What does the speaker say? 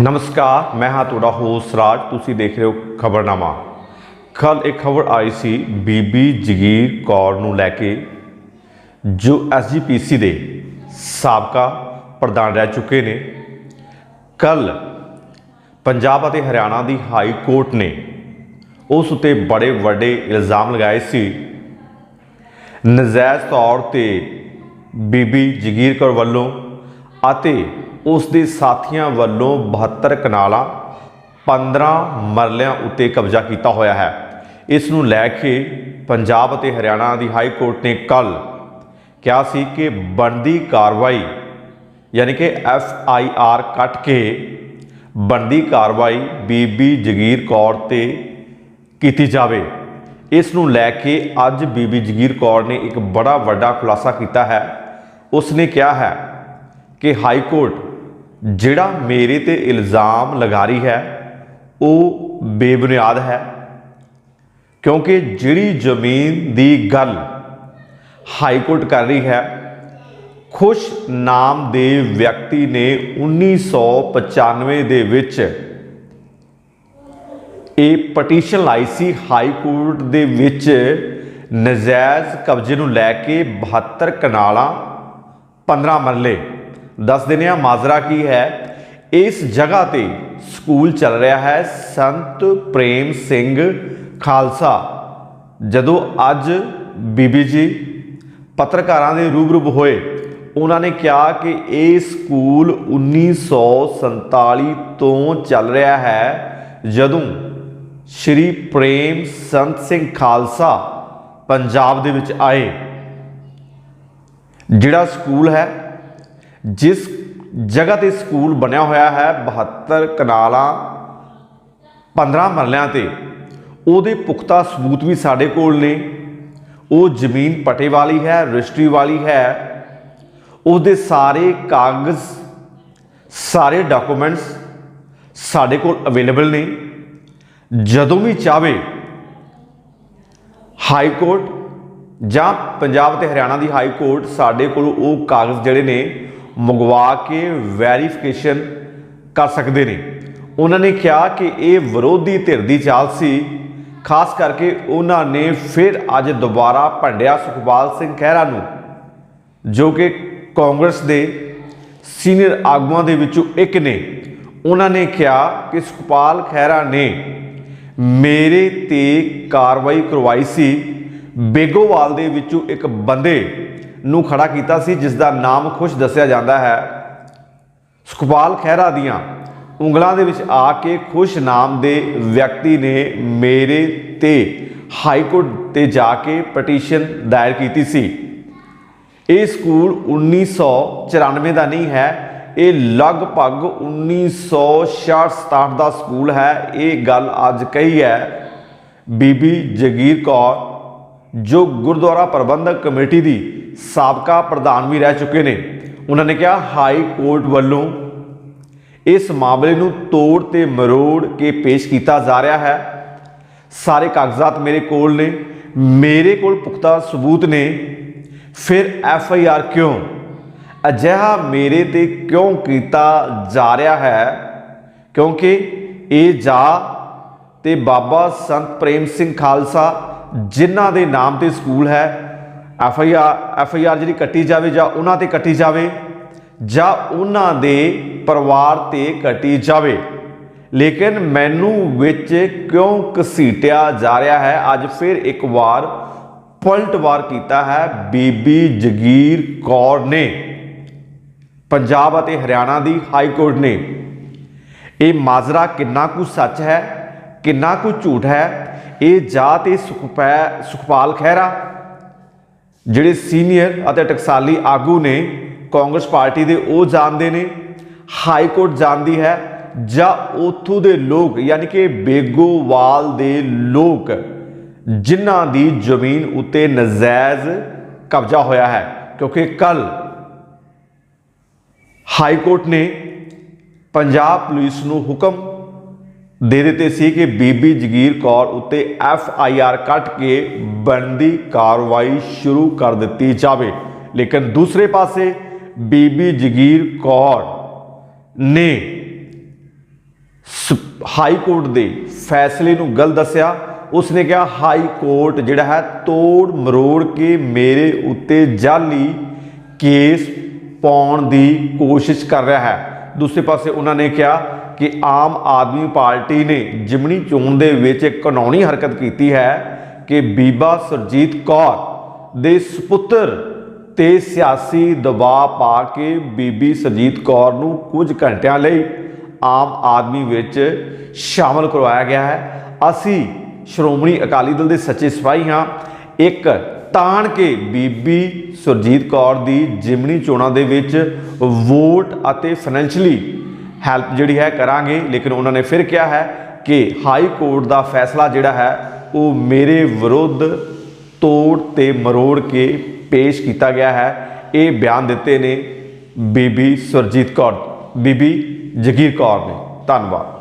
ਨਮਸਕਾਰ, ਮੈਂ ਹਾਂ ਤੁਹਾਡਾ ਹੋਸਟ ਰਾਜ, ਤੁਸੀਂ ਦੇਖ ਰਹੇ ਹੋ ਖਬਰਨਾਮਾ। ਕੱਲ ਇੱਕ ਖਬਰ ਆਈ ਸੀ, ਬੀਬੀ ਜਗੀਰ ਕੌਰ ਨੂੰ ਲੈ ਕੇ, ਜੋ ਐਸਜੀਪੀਸੀ ਦੇ ਸਾਬਕਾ ਪ੍ਰਧਾਨ ਰਹਿ ਚੁੱਕੇ ਨੇ। ਕੱਲ ਪੰਜਾਬ ਅਤੇ ਹਰਿਆਣਾ ਦੀ ਹਾਈ ਕੋਰਟ ਨੇ ਉਸ ਉਤੇ ਬੜੇ ਵੱਡੇ ਇਲਜ਼ਾਮ ਲਗਾਏ ਸੀ। ਨਜਾਇਜ਼ ਤੌਰ ਤੇ ਬੀਬੀ ਜਗੀਰ ਕੌਰ ਵੱਲੋਂ ਅਤੇ ਉਸ ਦੇ ਸਾਥੀਆਂ ਵੱਲੋਂ 72 ਕਨਾਲਾਂ 15 ਮਰਲਿਆਂ ਉੱਤੇ ਕਬਜ਼ਾ ਕੀਤਾ ਹੋਇਆ ਹੈ। ਇਸ ਨੂੰ ਲੈ ਕੇ ਪੰਜਾਬ ਅਤੇ ਹਰਿਆਣਾ ਦੀ ਹਾਈ ਕੋਰਟ ਨੇ ਕੱਲ ਕਿਹਾ ਸੀ ਕਿ ਬਣਦੀ ਕਾਰਵਾਈ, ਯਾਨੀ ਕਿ ਐਫ ਆਈ ਆਰ ਕੱਟ ਕੇ ਬਣਦੀ ਕਾਰਵਾਈ ਬੀਬੀ ਜਗੀਰ ਕੌਰ ਤੇ ਕੀਤੀ ਜਾਵੇ। ਇਸ ਨੂੰ ਲੈ ਕੇ ਅੱਜ ਬੀਬੀ ਜਗੀਰ ਕੌਰ ਨੇ ਇੱਕ ਬੜਾ ਵੱਡਾ ਖੁਲਾਸਾ ਕੀਤਾ ਹੈ। ਉਸ ਨੇ ਕਿਹਾ ਹੈ ਕਿ ਹਾਈ ਕੋਰਟ ਜਿਹੜਾ ਮੇਰੇ ਤੇ ਇਲਜ਼ਾਮ ਲਗਾ ਰਹੀ ਹੈ, ਉਹ ਬੇਬੁਨਿਆਦ ਹੈ। ਕਿਉਂਕਿ ਜਿਹੜੀ ਜ਼ਮੀਨ ਦੀ ਗੱਲ ਹਾਈ ਕੋਰਟ ਕਰ ਰਹੀ ਹੈ, ਖੁਸ਼ ਨਾਮ ਦੇ ਵਿਅਕਤੀ ਨੇ 1995 ਦੇ ਵਿੱਚ ਇਹ ਪਟੀਸ਼ਨ ਲਾਈ ਸੀ ਹਾਈ ਕੋਰਟ ਦੇ ਵਿੱਚ ਨਜਾਇਜ਼ ਕਬਜ਼ੇ ਨੂੰ ਲੈ ਕੇ 72 ਕਨਾਲਾਂ 15 ਮਰਲੇ। ਦੱਸ ਦਿੰਦੇ ਆ ਮਾਜ਼ਰਾ ਕੀ ਹੈ। ਇਸ ਜਗ੍ਹਾ ਤੇ ਸਕੂਲ ਚੱਲ ਰਿਹਾ ਹੈ ਸੰਤ ਪ੍ਰੇਮ ਸਿੰਘ ਖਾਲਸਾ। ਜਦੋਂ ਅੱਜ ਬੀਬੀ ਜੀ ਪੱਤਰਕਾਰਾਂ ਦੇ ਰੂਬਰੂ ਹੋਏ, ਉਹਨਾਂ ਨੇ ਕਿਹਾ ਕਿ ਇਹ ਸਕੂਲ 1947 ਤੋਂ ਚੱਲ ਰਿਹਾ ਹੈ, ਜਦੋਂ ਸ਼੍ਰੀ ਪ੍ਰੇਮ ਸੰਤ ਸਿੰਘ ਖਾਲਸਾ ਪੰਜਾਬ ਦੇ ਵਿੱਚ ਆਏ। ਜਿਹੜਾ ਸਕੂਲ ਹੈ ਜਿਸ ਜਗ੍ਹਾ ਤੇ ਸਕੂਲ ਬਣਿਆ ਹੋਇਆ ਹੈ 72 ਕਨਾਲਾਂ 15 ਮਰਲਿਆਂ ਤੇ, ਉਹਦੇ ਪੁਖਤਾ ਸਬੂਤ ਵੀ ਸਾਡੇ ਕੋਲ ਨੇ। ਉਹ ਜ਼ਮੀਨ ਪਟੇ ਵਾਲੀ ਹੈ, ਰਜਿਸਟਰੀ ਵਾਲੀ ਹੈ। ਉਹਦੇ ਸਾਰੇ ਕਾਗਜ਼, ਸਾਰੇ ਡਾਕੂਮੈਂਟਸ ਸਾਡੇ ਕੋਲ ਅਵੇਲੇਬਲ ਨੇ। ਜਦੋਂ ਵੀ ਚਾਵੇ ਹਾਈ ਕੋਰਟ ਜਾਂ ਪੰਜਾਬ ਤੇ ਹਰਿਆਣਾ ਦੀ ਹਾਈ ਕੋਰਟ ਸਾਡੇ ਕੋਲ ਉਹ ਕਾਗਜ਼ ਜਿਹੜੇ ਨੇ ਮੰਗਵਾ ਕੇ ਵੈਰੀਫਿਕੇਸ਼ਨ ਕਰ ਸਕਦੇ ਨੇ। ਉਹਨਾਂ ਨੇ ਕਿਹਾ ਕਿ ਇਹ ਵਿਰੋਧੀ ਧਿਰ ਦੀ ਚਾਲ ਸੀ। ਖਾਸ ਕਰਕੇ ਉਹਨਾਂ ਨੇ ਫਿਰ ਅੱਜ ਦੁਬਾਰਾ ਭੰਡਿਆ ਸੁਖਪਾਲ ਸਿੰਘ ਖਹਿਰਾ ਨੂੰ, ਜੋ ਕਿ ਕਾਂਗਰਸ ਦੇ ਸੀਨੀਅਰ ਆਗੂਆਂ ਦੇ ਵਿੱਚੋਂ ਇੱਕ ਨੇ। ਉਹਨਾਂ ਨੇ ਕਿਹਾ ਕਿ ਸੁਖਪਾਲ ਖਹਿਰਾ ਨੇ ਮੇਰੇ ਤੇ ਕਾਰਵਾਈ ਕਰਵਾਈ ਸੀ। ਬੇਗੋਵਾਲ ਦੇ ਵਿੱਚੋਂ ਇੱਕ ਬੰਦੇ ਨੂੰ ਖੜਾ ਕੀਤਾ ਸੀ, ਜਿਸ ਦਾ ਨਾਮ ਖੁਸ਼ ਦੱਸਿਆ ਜਾਂਦਾ ਹੈ। ਸੁਖਪਾਲ ਖਹਿਰਾ ਦੀਆਂ ਉਂਗਲਾਂ ਦੇ ਵਿੱਚ ਆ ਕੇ ਖੁਸ਼ ਨਾਮ ਦੇ ਵਿਅਕਤੀ ਨੇ ਮੇਰੇ ਤੇ, ਹਾਈ ਕੋਰਟ ਤੇ ਜਾ ਕੇ ਪਟੀਸ਼ਨ ਦਾਇਰ ਕੀਤੀ ਸੀ। ਇਹ ਸਕੂਲ 1994 ਦਾ ਨਹੀਂ ਹੈ, ਇਹ ਲਗਭਗ 1966 ਦਾ ਸਕੂਲ ਹੈ। ਇਹ ਗੱਲ ਅੱਜ ਕਹੀ ਹੈ, ਬੀਬੀ ਜਗੀਰ ਕੌਰ, ਜੋ ਗੁਰਦੁਆਰਾ ਪ੍ਰਬੰਧਕ ਕਮੇਟੀ ਦੀ ਸਾਬਕਾ ਪ੍ਰਧਾਨ ਵੀ ਰਹਿ ਚੁੱਕੇ ਨੇ। ਉਹਨਾਂ ਨੇ ਕਿਹਾ, ਹਾਈ ਕੋਰਟ ਵੱਲੋਂ ਇਸ ਮਾਮਲੇ ਨੂੰ ਤੋੜ ਤੇ ਮਰੋੜ ਕੇ ਪੇਸ਼ ਕੀਤਾ ਜਾ ਰਿਹਾ ਹੈ। ਸਾਰੇ ਕਾਗਜ਼ਾਤ ਮੇਰੇ ਕੋਲ ਨੇ, ਮੇਰੇ ਕੋਲ ਪੁਖਤਾ ਸਬੂਤ ਨੇ। ਫਿਰ ਐਫ ਆਈ ਆਰ ਕਿਉਂ? ਅਜਿਹਾ ਮੇਰੇ ਤੇ ਕਿਉਂ ਕੀਤਾ ਜਾ ਰਿਹਾ ਹੈ? ਕਿਉਂਕਿ ਇਹ ਜਾ ਤੇ ਬਾਬਾ ਸੰਤ ਪ੍ਰੇਮ ਸਿੰਘ ਖਾਲਸਾ, ਜਿਨ੍ਹਾਂ ਦੇ ਨਾਮ ਤੇ ਸਕੂਲ ਹੈ F I R, F I R ਜਿਹੜੀ ਕੱਟੀ ਜਾਵੇ ਜਾਂ ਉਹਨਾਂ ਤੇ ਕੱਟੀ ਜਾਵੇ ਜਾਂ ਉਹਨਾਂ ਦੇ ਪਰਿਵਾਰ ਤੇ ਕੱਟੀ ਜਾਵੇ। ਲੇਕਿਨ ਮੈਨੂੰ ਵਿੱਚ ਕਿਉਂ ਘਸੀਟਿਆ ਜਾ ਰਿਹਾ ਹੈ? ਅੱਜ ਫਿਰ ਇੱਕ ਵਾਰ ਪਲਟਵਾਰ ਕੀਤਾ ਹੈ ਬੀਬੀ ਜਗੀਰ ਕੌਰ ਨੇ। ਪੰਜਾਬ ਅਤੇ ਹਰਿਆਣਾ ਦੀ ਹਾਈ ਕੋਰਟ ਨੇ। ਇਹ ਮਾਜ਼ਰਾ ਕਿੰਨਾ ਕੁ ਸੱਚ ਹੈ, ਕਿੰਨਾ ਕੁ ਝੂਠ ਹੈ? ਇਹ ਜਾਂ ਤੇ ਸੁਖਪੈ, ਸੁਖਪਾਲ ਖਹਿਰਾ। ਜਿਹੜੇ ਸੀਨੀਅਰ ਅਤੇ ਟਕਸਾਲੀ ਆਗੂ ਨੇ ਕਾਂਗਰਸ ਪਾਰਟੀ ਦੇ, ਉਹ ਜਾਣਦੇ ਨੇ, ਹਾਈ ਕੋਰਟ ਜਾਣਦੀ ਹੈ ਜਾਂ ਉਥੋਂ ਦੇ ਲੋਕ, ਯਾਨੀ ਕਿ ਬੇਗੋਵਾਲ ਦੇ ਲੋਕ, ਜਿਨ੍ਹਾਂ ਦੀ ਜ਼ਮੀਨ ਉੱਤੇ ਨਜਾਇਜ਼ ਕਬਜ਼ਾ ਹੋਇਆ ਹੈ। ਕਿਉਂਕਿ ਕੱਲ ਹਾਈ ਕੋਰਟ ਨੇ ਪੰਜਾਬ ਪੁਲਿਸ ਨੂੰ ਹੁਕਮ ਦੇ ਦਿੱਤੇ ਸੀ ਕਿ ਬੀਬੀ ਜਗੀਰ ਕੌਰ ਉੱਤੇ ਐਫ ਆਈ ਆਰ ਕੱਟ ਕੇ ਬਣਦੀ ਕਾਰਵਾਈ ਸ਼ੁਰੂ ਕਰ ਦਿੱਤੀ ਜਾਵੇ। ਲੇਕਿਨ ਦੂਸਰੇ ਪਾਸੇ ਬੀਬੀ ਜਗੀਰ ਕੌਰ ਨੇ ਸ- ਹਾਈ ਕੋਰਟ ਦੇ ਫੈਸਲੇ ਨੂੰ ਗਲਤ ਦੱਸਿਆ। ਉਸਨੇ ਕਿਹਾ ਹਾਈ ਕੋਰਟ ਜਿਹੜਾ ਹੈ ਤੋੜ ਮਰੋੜ ਕੇ ਮੇਰੇ ਉੱਤੇ ਜਾਲੀ ਕੇਸ ਪਾਉਣ ਦੀ ਕੋਸ਼ਿਸ਼ ਕਰ ਰਿਹਾ ਹੈ। ਦੂਸਰੇ ਪਾਸੇ ਉਹਨਾਂ ਨੇ ਕਿਹਾ ਕਿ ਆਮ ਆਦਮੀ ਪਾਰਟੀ ਨੇ ਜਿਮਣੀ ਚੋਣ ਦੇ ਵਿੱਚ ਇੱਕ ਕਾਨੂੰਨੀ ਹਰਕਤ ਕੀਤੀ ਹੈ ਕਿ ਬੀਬਾ ਸਰਜੀਤ ਕੌਰ ਦੇ ਸੁਪੁੱਤਰ ਤੇ ਸਿਆਸੀ ਦਬਾਅ ਪਾ ਕੇ ਬੀਬੀ ਸਰਜੀਤ ਕੌਰ ਨੂੰ ਕੁਝ ਘੰਟਿਆਂ ਲਈ ਆਮ ਆਦਮੀ ਵਿੱਚ ਸ਼ਾਮਲ ਕਰਵਾਇਆ ਗਿਆ ਹੈ। ਅਸੀਂ ਸ਼੍ਰੋਮਣੀ ਅਕਾਲੀ ਦਲ ਦੇ ਸੱਚੇ ਸਿਪਾਹੀ ਹਾਂ। ਇੱਕ ਤਾਣ ਕੇ ਬੀਬੀ ਸੁਰਜੀਤ ਕੌਰ ਦੀ ਜਿਮਣੀ ਚੋਣਾਂ ਦੇ ਵਿੱਚ ਵੋਟ ਅਤੇ ਫਾਈਨੈਂਸ਼ਲੀ ਹੈਲਪ ਜਿਹੜੀ ਹੈ ਕਰਾਂਗੇ। ਲੇਕਿਨ ਉਹਨਾਂ ਨੇ ਫਿਰ ਕਿਹਾ ਹੈ ਕਿ ਹਾਈ ਕੋਰਟ ਦਾ ਫੈਸਲਾ ਜਿਹੜਾ ਹੈ, ਉਹ ਮੇਰੇ ਵਿਰੁੱਧ ਤੋੜ ਤੇ ਮਰੋੜ ਕੇ ਪੇਸ਼ ਕੀਤਾ ਗਿਆ ਹੈ। ਇਹ ਬਿਆਨ ਦਿੱਤੇ ਨੇ ਬੀਬੀ ਸੁਰਜੀਤ ਕੌਰ, ਬੀਬੀ ਜਗੀਰ ਕੌਰ ਨੇ। ਧੰਨਵਾਦ।